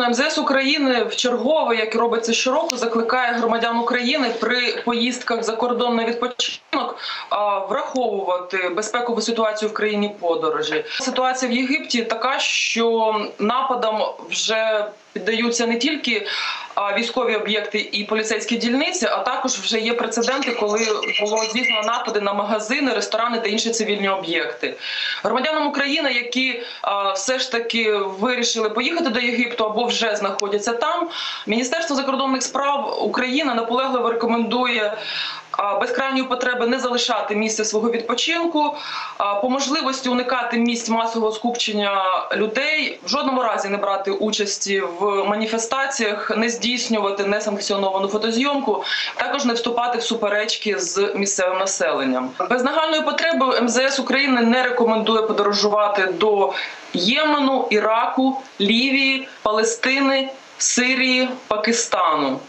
МЗС України в чергове, як і робиться щороку, закликає громадян України при поїздках за кордон на відпочинок враховувати безпекову ситуацію в країні подорожі. Ситуація в Єгипті така, що нападам вже піддаються не тільки військові об'єкти і поліцейські дільниці, а також вже є прецеденти, коли було здійснено напади на магазини, ресторани та інші цивільні об'єкти. Громадянам України, які все ж таки вирішили поїхати до Єгипту або вже знаходяться там, Міністерство закордонних справ України наполегливо рекомендує. Без крайньої потреби не залишати місце свого відпочинку, по можливості уникати місць масового скупчення людей, в жодному разі не брати участі в маніфестаціях, не здійснювати несанкціоновану фотозйомку, також не вступати в суперечки з місцевим населенням. Без нагальної потреби МЗС України не рекомендує подорожувати до Ємену, Іраку, Лівії, Палестини, Сирії, Пакистану.